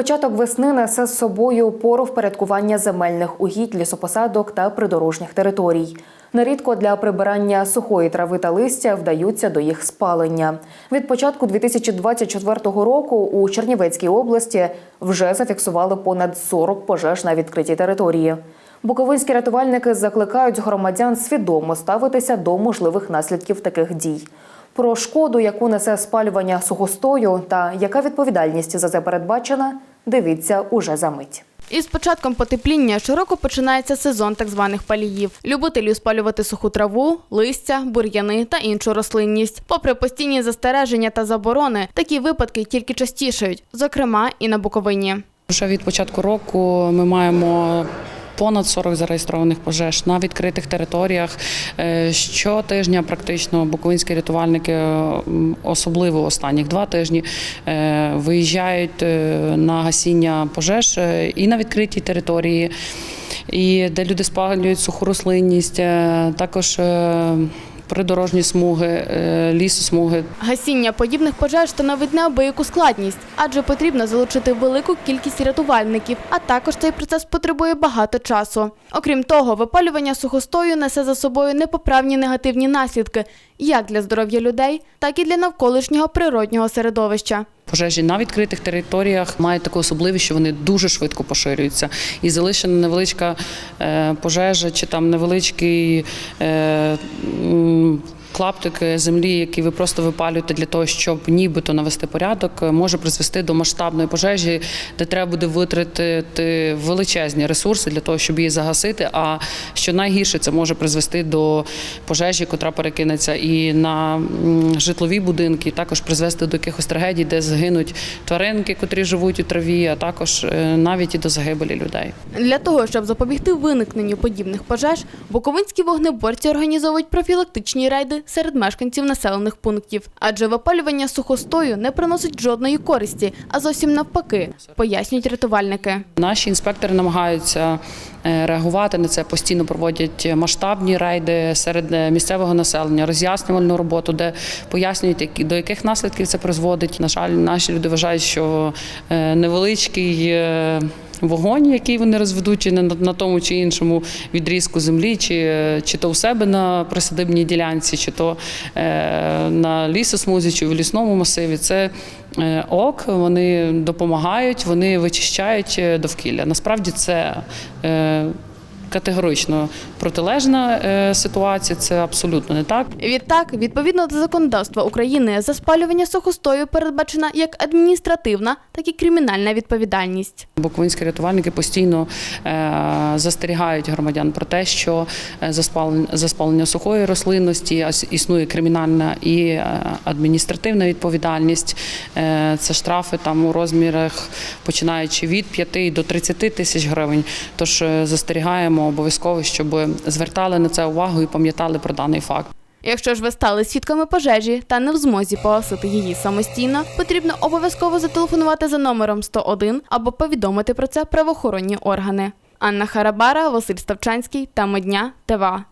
Початок весни несе з собою пору впорядкування земельних угідь, лісопосадок та придорожніх територій. Нерідко для прибирання сухої трави та листя вдаються до їх спалення. Від початку 2024 року у Чернівецькій області вже зафіксували понад 40 пожеж на відкритій території. Буковинські рятувальники закликають громадян свідомо ставитися до можливих наслідків таких дій. Про шкоду, яку несе спалювання сухостою, та яка відповідальність за це передбачена, дивіться уже за мить. Із початком потепління щороку починається сезон так званих паліїв. Любителі спалювати суху траву, листя, бур'яни та іншу рослинність. Попри постійні застереження та заборони, такі випадки тільки частішають, зокрема і на Буковині. Вже від початку року ми маємо понад 40 зареєстрованих пожеж на відкритих територіях. Е, Щотижня практично буковинські рятувальники, особливо останніх два тижні, е, виїжджають е, на гасіння пожеж е, і на відкритій території, і де люди спалюють суху рослинність, е, також е, придорожні смуги, е, лісосмуги. Гасіння подібних пожеж становить неабияку складність, адже потрібно залучити велику кількість рятувальників, а також цей процес потребує багато часу. Окрім того, випалювання сухостою несе за собою непоправні негативні наслідки як для здоров'я людей, так і для навколишнього природнього середовища. Пожежі на відкритих територіях мають таку особливість, що вони дуже швидко поширюються. І залишена невеличка е, пожежа чи там невеличкий е, м, клаптик землі, який ви просто випалюєте для того, щоб нібито навести порядок, е, може призвести до масштабної пожежі, де треба буде витратити величезні ресурси для того, щоб її загасити. А що найгірше, це може призвести до пожежі, котра перекинеться і на житлові будинки, і також призвести до якихось трагедій, де згинуть тваринки, котрі живуть у траві, а також е, навіть і до загибелі людей. Для того, щоб запобігти виникненню подібних пожеж, буковинські вогнеборці організовують профілактичні рейди серед мешканців населених пунктів. Адже випалювання сухостою не приносить жодної користі, а зовсім навпаки, пояснюють рятувальники. Наші інспектори намагаються е, реагувати на це, постійно проводять масштабні рейди серед е, місцевого населення, роз'яснювальну роботу, де пояснюють, до яких наслідків це призводить. На жаль, наші люди вважають, що е, невеличкий. Вогонь, який вони розведуть чи на, на тому чи іншому відрізку землі, чи, чи то в себе на присадибній ділянці, чи то е, на лісосмузі, чи в лісному масиві. Це е, ок, вони допомагають, вони вичищають е, довкілля. Насправді це е, категорично протилежна е, ситуація, це абсолютно не так. Відтак, відповідно до законодавства України, за спалювання сухостою передбачена як адміністративна, так і кримінальна відповідальність. Буковинські рятувальники постійно е, застерігають громадян про те, що е, за спалення, сухої рослинності існує кримінальна і адміністративна відповідальність. Це штрафи там у розмірах починаючи від 5 до 30 тисяч гривень. Тож е, застерігаємо обов'язково, щоб звертали на це увагу і пам'ятали про даний факт. Якщо ж ви стали свідками пожежі та не в змозі погасити її самостійно, потрібно обов'язково зателефонувати за номером 101 або повідомити про це правоохоронні органи. Анна Харабара, Василь Ставчанський та Медня ТВА.